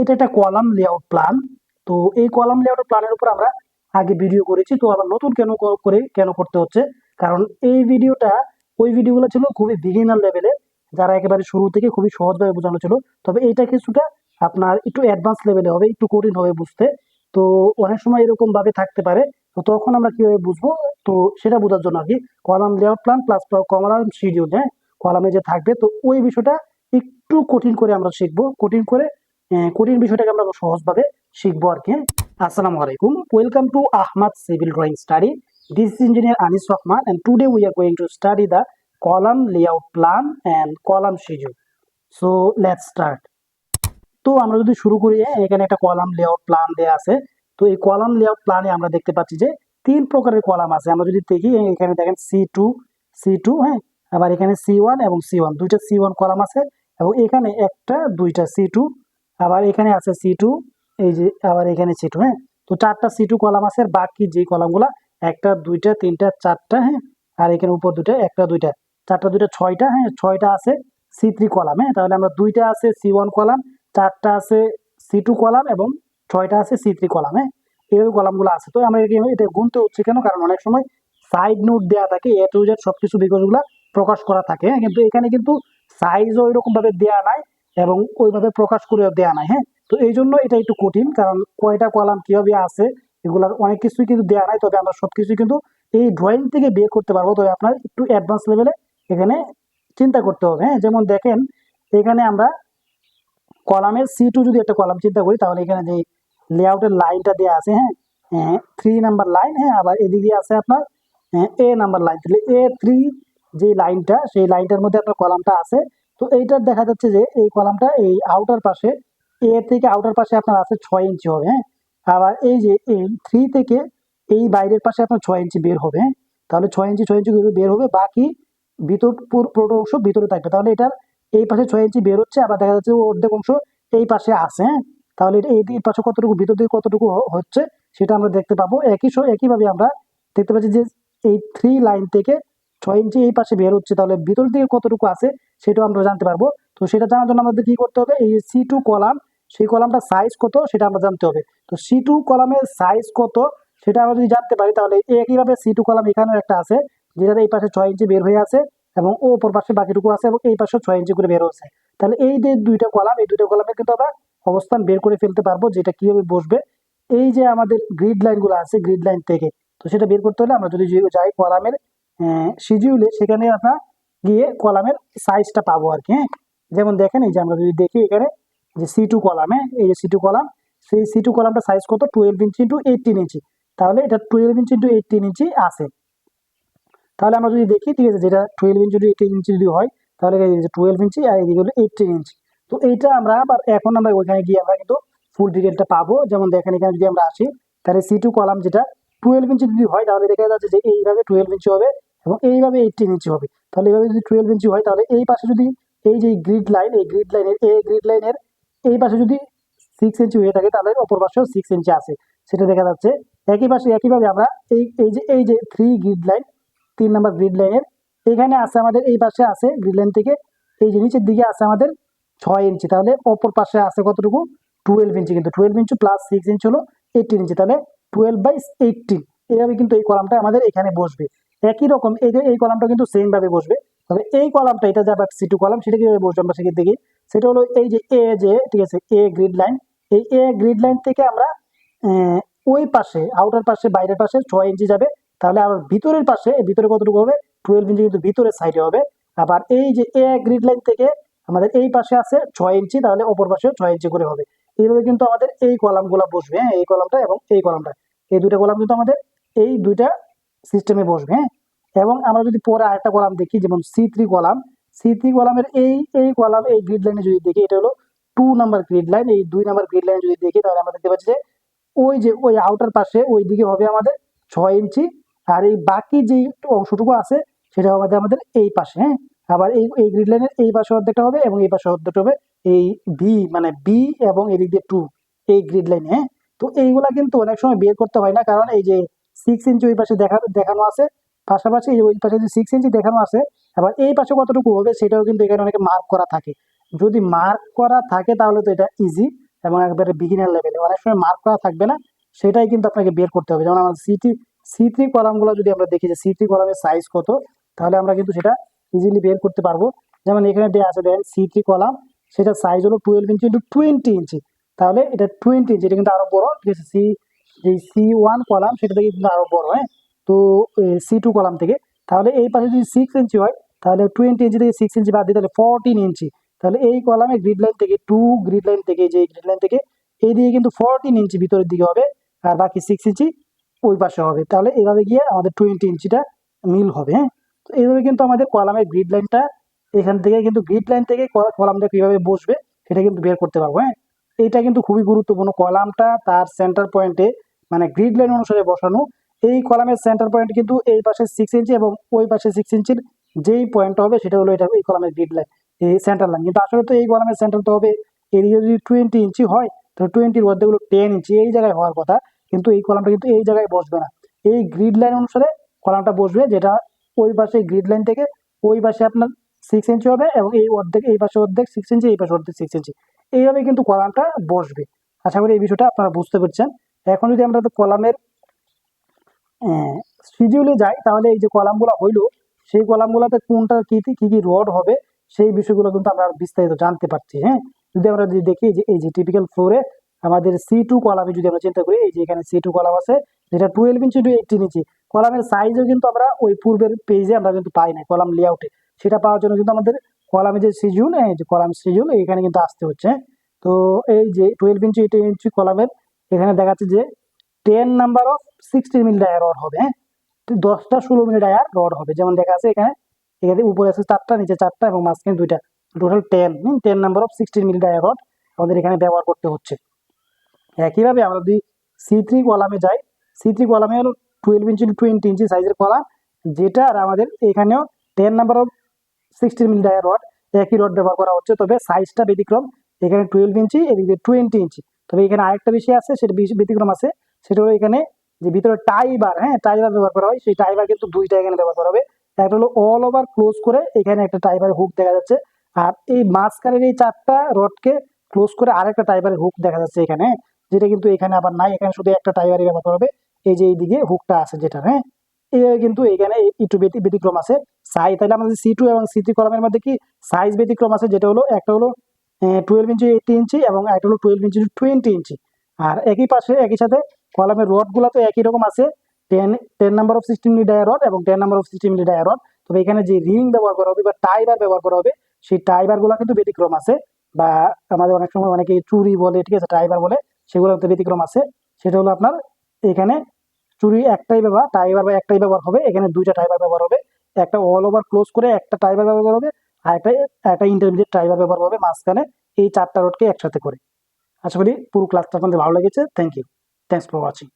এটা একটা column layout plan তো এই কলাম লেআউট প্ল্যানের উপর আমরা আগে ভিডিও করেছি। তো আবার নতুন কেন করে কেন করতে হচ্ছে? কারণ এই ভিডিওটা ওই ভিডিওগুলো ছিল খুবই বিগিনার লেভেলে যারা একেবারে শুরু থেকে খুবই সহজভাবে বোঝানো ছিল। তবে এইটা কিছুটা আপনার একটু অ্যাডভান্স লেভেলে হবে, একটু কঠিন হবে বুঝতে। তো অনেক সময় এরকম ভাবে থাকতে পারে। তো তখন আমরা কীভাবে বুঝব? তো সেটা বোঝার জন্য আর কি column layout plan plus column schedule হ্যাঁ? কলামে যে থাকবে, তো ওই বিষয়টা একটু কঠিন করে আমরা শিখব। কঠিন করে কঠিন বিষয়টাকে আমরা সহজভাবে শিখব আর কি। আসসালামু আলাইকুম। Welcome to Ahmad civil drawing study this engineer Anis Rahman and today we are going to study the column layout plan and column schedule. So let's start. তো আমরা যদি শুরু করি হ্যাঁ, এখানে একটা কলাম লেআউট প্ল্যান দেয়া আছে। তো এই কলাম লেআউট প্ল্যানে আমরা দেখতে পাচ্ছি যে তিন প্রকারের কলাম আছে। আমরা যদি দেখি এখানে দেখেন সি টু সি টু হ্যাঁ? আবার এখানে সি ওয়ান এবং সি ওয়ান দুইটা সি ওয়ান কলাম আছে এবং এখানে একটা দুইটা সি টু আবার এখানে আছে সি টু এই যে আবার এখানে সি টু হ্যাঁ? তো চারটা সি টু কলাম আছে, বাকি যে কলামগুলা একটা, দুইটা, তিনটা, চারটা হ্যাঁ? আর এখানে উপর দুইটা, একটা, দুইটা। চারটা, দুইটা, ছয়টা হ্যাঁ? ছয়টা আছে সি থ্রি কলাম হ্যাঁ? তাহলে আমরা দুইটা আছে সি ওয়ান কলাম চারটা আছে সি টু কলাম এবং ছয়টা আছে সি থ্রি কলাম হ্যাঁ? এইভাবে কলামগুলো আছে। তো আমরা এটা- গুনতে হচ্ছে কেন? কারণ অনেক সময় সাইড নোট দেওয়া থাকে এ টু জেড সব কিছু বিকজগুলো প্রকাশ করা থাকে হ্যাঁ? কিন্তু এখানে কিন্তু সাইজও ওইরকম ভাবে দেওয়া নাই। এবং ওইভাবে প্রকাশ করেও দেওয়া নাই হ্যাঁ? তো এই জন্য এটা একটু কঠিন, কারণ কয়টা কলাম কীভাবে আছে, এগুলার অনেক কিছুই কিন্তু দেওয়া নাই, তবে আমরা সব কিছু কিন্তু এই ড্রয়িং থেকে বের করতে পারব, তবে আপনার একটু অ্যাডভান্স লেভেলে এখানে চিন্তা করতে হবে হ্যাঁ? যেমন দেখেন, এখানে আমরা কলামের সি টু যদি একটা কলাম চিন্তা করি, তাহলে এখানে যে লেআউটের লাইনটা দেওয়া আছে হ্যাঁ? থ্রি নাম্বার লাইন হ্যাঁ? আবার এদিকে আছে আপনার এ নাম্বার লাইন তাহলে এ থ্রি যে লাইনটা, সেই লাইনটার মধ্যে আপনার কলামটা আছে তো এইটার দেখা যাচ্ছে যে এই কলামটা এই আউটার পাশে, এ থেকে আউটার পাশে আপনার আছে ছয় ইঞ্চি হবে হ্যাঁ? আবার এই যে এই থ্রি থেকে এই বাইরের পাশে আপনার ছয় ইঞ্চি বের হবে হ্যাঁ? তাহলে ছয় ইঞ্চি ছয় ইঞ্চি বের হবে, বাকি ভিতর পুর- অংশ ভিতরে থাকবে। তাহলে এটার এই পাশে ছয় ইঞ্চি বের হচ্ছে, আবার দেখা যাচ্ছে অর্ধেক অংশ এই পাশে আছে হ্যাঁ? তাহলে এটা এই এই পাশে কতটুকু, ভিতর দিকে কতটুকু হচ্ছে সেটা আমরা দেখতে পাবো। একই একইভাবে আমরা দেখতে পাচ্ছি যে এই থ্রি লাইন থেকে ছয় ইঞ্চি এই পাশে বের হচ্ছে, তাহলে ভিতর দিকে কতটুকু আছে সেটাও আমরা জানতে পারব। তো সেটা জানার জন্য আমাদের কি করতে হবে? এই সি টু কলাম, সেই কলামটা সাইজ কত সেটা আমরা জানতে হবে। তো সি টু কলামের সাইজ কত সেটা আমরা যদি জানতে পারি, তাহলে একইভাবে সি টু কলাম এখানেও একটা আছে যেটা এই পাশে ছয় ইঞ্চি বের হয়ে আছে এবং ও অপর পাশে বাকিটুকু আছে এবং এই পাশে ছয় ইঞ্চি করে বের হচ্ছে তাহলে এই যে দুইটা কলাম, এই দুইটা কলামে কিন্তু আমরা অবস্থান বের করে ফেলতে পারব, যেটা কীভাবে বসবে। এই যে আমাদের গ্রিড লাইনগুলো আছে গ্রিড লাইন থেকে, তো সেটা বের করতে হলে আমরা যদি যাই কলামের শিডিউলে সেখানে আমরা গিয়ে কলামের সাইজটা পাবো আর কি হ্যাঁ? যেমন দেখেন, এই যে আমরা যদি দেখি এখানে, যে সি টু কলামে এই যে সি টু কলাম, সেই সি টু কলামটা সাইজ কত? Twelve inch into eighteen inch তাহলে এটা twelve inch into eighteen inch আছে। তাহলে আমরা যদি দেখি, ঠিক আছে, যেটা টুয়েলভ ইঞ্চি এইটিন ইঞ্চি যদি হয়, তাহলে টুয়েলভ ইঞ্চি আর এদিকে হলো এইটিন ইঞ্চি তো এইটা আমরা আবার এখন আমরা ওইখানে গিয়ে আমরা কিন্তু ফুল ডিটেলটা পাবো। যেমন দেখেন, এখানে যদি আমরা আসি, তাহলে সি টু কলাম যেটা টুয়েলভ ইঞ্চি যদি হয়, তাহলে দেখা যাচ্ছে যে এইভাবে টুয়েলভ ইঞ্চি হবে এবং এইভাবে এইটিন ইঞ্চি হবে। তাহলে এইভাবে যদি টুয়েলভ ইঞ্চি হয়, তাহলে এই পাশে যদি এই যে গ্রিড লাইন এই গ্রিড লাইনের এই গ্রিড লাইনের এই পাশে যদি সিক্স ইঞ্চি হয়ে থাকে, তাহলে অপর পাশেও সিক্স ইঞ্চি আছে। সেটা দেখা যাচ্ছে। একই পাশে একইভাবে আমরা এই এই যে এই যে থ্রি গ্রিড লাইন তিন নম্বর গ্রিড লাইনের এখানে আছে আমাদের, এই পাশে আছে গ্রিড লাইন থেকে, এই যে নিচের দিকে আছে আমাদের ছয় ইঞ্চি তাহলে অপর পাশে আছে কতটুকু? টুয়েলভ ইঞ্চি কিন্তু twelve inch plus six inch হলো এইটিন ইঞ্চি তাহলে টুয়েলভ বাই এইটিন এইভাবে কিন্তু এই কলামটা আমাদের এখানে বসবে। একই রকম, এই যে এই কলামটা কিন্তু সেম ভাবে বসবে। তবে এই কলামটা, এটা যে আবার সি টু কলাম, সেটা কীভাবে বসবে আমরা সেখানে দেখি। সেটা হলো এই যে এ যে ঠিক আছে এ গ্রিড লাইন এই এ গ্রিড লাইন থেকে আমরা ওই পাশে আউটার পাশে, বাইরের পাশে ছয় ইঞ্চি যাবে। তাহলে আবার ভিতরের পাশে ভিতরে কতটুকু হবে? টুয়েলভ ইঞ্চি কিন্তু ভিতরের সাইডে হবে। আবার এই যে এ গ্রিড লাইন থেকে আমাদের এই পাশে আছে ছয় ইঞ্চি, তাহলে অপর পাশেও ছয় ইঞ্চি করে হবে। এইভাবে কিন্তু আমাদের এই কলামগুলো বসবে হ্যাঁ এই কলামটা এবং এই কলামটা। এই দুইটা কলাম কিন্তু আমাদের এই দুইটা সিস্টেমে বসবে হ্যাঁ। এবং আমরা যদি পরে আরেকটা কলাম দেখি, যেমন C three column C three কলামের এই এই কলাম, এই গ্রিড লাইনে যদি দেখি, এটা হলো টু নাম্বার গ্রিড লাইন এই দুই নাম্বার গ্রিড লাইনে যদি দেখি, তাহলে আমরা দেখতে পাচ্ছি যে ওই যে, ওই আউটার পাশে, ওই দিকে হবে আমাদের ছয় ইঞ্চি, আর এই বাকি যে অংশটুকু আছে, সেটা হবে আমাদের এই পাশে হ্যাঁ? আবার এই এই গ্রিড লাইনের এই পাশে অর্ধেকটা হবে এবং এই পাশে অর্ধেকটা হবে এই বি মানে বি এবং এদিক দিয়ে টু এই গ্রিড লাইনে হ্যাঁ? তো এইগুলা কিন্তু অনেক সময় বের করতে হয় না, কারণ এই যে সিক্স ইঞ্চি ওই পাশে দেখা, দেখানো আছে পাশাপাশি ওই পাশে যে সিক্স ইঞ্চি দেখানো আছে, আবার এই পাশে কতটুকু হবে সেটাও কিন্তু এখানে অনেকে মার্ক করা থাকে। যদি মার্ক করা থাকে তাহলে তো এটা ইজি এবং একবারে বিগিনার লেভেলে অনেক সময় মার্ক করা থাকবে না, সেটাই কিন্তু আপনাকে বের করতে হবে। যেমন আমাদের সিটি সি থ্রি কলামগুলো যদি আমরা দেখি যে সি থ্রি কলামের সাইজ কত, তাহলে আমরা কিন্তু সেটা ইজিলি বের করতে পারব। যেমন এখানে দেওয়া আছে দেখেন সি থ্রি কলাম সেটা সাইজ হলো twelve inch into twenty inch তাহলে এটা টোয়েন্টি ইঞ্চি এটা কিন্তু আরও বড়। ঠিক আছে সি যে সি ওয়ান কলাম সেটা থেকে কিন্তু আরও বড় হ্যাঁ? তো সি টু কলাম থেকে, তাহলে এই পাশে যদি সিক্স ইঞ্চি হয়, তাহলে টোয়েন্টি ইঞ্চি থেকে সিক্স ইঞ্চি বাদ দিই তাহলে ফোরটিন ইঞ্চি তাহলে এই কলামে গ্রিড লাইন থেকে টু গ্রিড লাইন থেকে, যে গ্রিড লাইন থেকে, এই দিকে কিন্তু ফোরটিন ইঞ্চি ভিতরের দিকে হবে, আর বাকি সিক্স ইঞ্চি ওই পাশে হবে, তাহলে এইভাবে গিয়ে আমাদের টোয়েন্টি ইঞ্চিটা মিল হবে হ্যাঁ? তো এইভাবে কিন্তু আমাদের কলামের গ্রিড লাইনটা এখান থেকে কিন্তু গ্রিড লাইন থেকে কলামটা কীভাবে বসবে, সেটা কিন্তু বের করতে পারব হ্যাঁ? এটা কিন্তু খুবই গুরুত্বপূর্ণ কলামটা তার সেন্টার পয়েন্টে মানে গ্রিড লাইন অনুসারে বসানো এই কলামের সেন্টার পয়েন্ট কিন্তু এই পাশে সিক্স ইঞ্চি এবং ওই পাশে সিক্স ইঞ্চির যেই পয়েন্ট হবে সেটা হলো এটা এই কলামের গ্রিড লাইন এই সেন্টার লাইন কিন্তু আসলে তো এই কলামের সেন্টার তো হবে এরিয়া যদি টোয়েন্টি ইঞ্চি হয়, তো টোয়েন্টির মধ্যে গুলো টেন ইঞ্চি এই জায়গায় হওয়ার কথা। কিন্তু এই কলামটা কিন্তু এই জায়গায় বসবে না। এই গ্রিড লাইন অনুসারে কলামটা বসবে যেটা ওই পাশে গ্রিড লাইন থেকে ওই পাশে আপনার সিক্স ইঞ্চি হবে এবং এই অর্ধেক, এই পাশে অর্ধেক সিক্স ইঞ্চি এই পাশে অর্ধেক সিক্স ইঞ্চি এইভাবে কিন্তু কলামটা বসবে। আশা করি এই বিষয়টা আপনারা বুঝতে পারছেন। এখন যদি আমরা কলামের শিডিউলে যাই তাহলে এই যে কলামগুলো হইল, সেই কলামগুলোতে কোনটা কি কি কি রড হবে, সেই বিষয়গুলো কিন্তু আমরা বিস্তারিত জানতে পারছি হ্যাঁ যদি আমরা যদি দেখি যে এই যে টিপিক্যাল ফ্লোরে আমাদের সি টু কলামে, যদি আমরা চিন্তা করি, এই যে এখানে সি টু কলাম আছে, যেটা twelve inch to eighteen inch কলামের সাইজও কিন্তু আমরা ওই পূর্বের পেজে আমরা কিন্তু পাই না কলাম লেআউটে সেটা পাওয়ার জন্য কিন্তু আমাদের কলামে যে সিজুল, এই যে কলাম সিজুল, এখানে কিন্তু আসতে হচ্ছে হ্যাঁ? তো এই যে টুয়েলভ ইঞ্চি এইটিন ইঞ্চি কলামের, এখানে দেখাচ্ছে যে ten number of sixteen milli dia rod হবে হ্যাঁ? দশটা ষোলো মিলি ডায়ার রড হবে। যেমন দেখা আছে এখানে এখানে উপরে আছে চারটা, নিচে চারটা এবং মাঝখানে দুইটা। Total ten ten number of sixteen milli dia rod আমাদের এখানে ব্যবহার করতে হচ্ছে। একইভাবে আমরা যদি সি থ্রি কলামে যাই সি থ্রি কলামে হলো টুয়েলভ ইঞ্চি টোয়েন্টি ইঞ্চি সাইজের কলাম যেটা আর আমাদের এখানেও ten number of sixteen milli dia rod একই রড ব্যবহার করা হচ্ছে। তবে সাইজটা ব্যতিক্রম, এখানে টুয়েলভ ইঞ্চি এদিকে টোয়েন্টি ইঞ্চি তবে এখানে আরেকটা বিষয় আছে, সেটা ব্যতিক্রম আছে, সেটা হলো এখানে যে ভিতরে টাইবার হ্যাঁ টাইবার ব্যবহার করা হয়, সেই টাইবার কিন্তু দুইটা এখানে ব্যবহার করা হবে। একটা হলো অল ওভার ক্লোজ করে এখানে একটা টাইবার হুক দেখা যাচ্ছে। আর এই মাঝখানের এই চারটা রডকে ক্লোজ করে আরেকটা টাইবারের হুক দেখা যাচ্ছে এখানে হ্যাঁ? যেটা কিন্তু এখানে আবার নাই, এখানে শুধু একটা টাইবারই ব্যবহার করা হবে। এই যে এইদিকে হুকটা আছে যেটা হ্যাঁ এইভাবে কিন্তু এখানে একটু ব্যতি- ব্যতিক্রম আছে। সাইজ তাহলে আমাদের সি টু এবং সি থ্রি কলামের মধ্যে কি সাইজ ব্যতিক্রম আছে? যেটা হলো, একটা হলো টুয়েলভ ইঞ্চি এইটি ইঞ্চি এবং একটা হলো টুয়েলভ ইঞ্চি টোয়েন্টি ইঞ্চি আর একই পাশে, একই সাথে কলামের রডগুলো তো একই রকম আছে। Ten ten number of sixteen milli dia rod এবং ten number of sixteen milli dia rod তবে এখানে যে রিং ব্যবহার করা হবে বা টাইবার ব্যবহার করা হবে, সেই টাইবারগুলো কিন্তু ব্যতিক্রম আছে। বা আমাদের অনেক সময় অনেকে চুরি বলে, ঠিক আছে টাইবার বলে, সেগুলো তো ব্যতিক্রম আছে। সেটা হলো আপনার এখানে চুরি একটাই ব্যবহার টাইবার বা একটাই ব্যবহার হবে। এখানে দুইটা টাইবার ব্যবহার হবে। একটা অল ওভার ক্লোজ করে একটা টাইবার ব্যবহার হবে। আর একটা একটা ইন্টারমিডিয়েট টাইবার ব্যবহার হবে। মাঝখানে এই চারটা রোডকে একসাথে করে। আশা করি পুরো ক্লাসটা আপনাদের ভালো লেগেছে। Thank you thanks for watching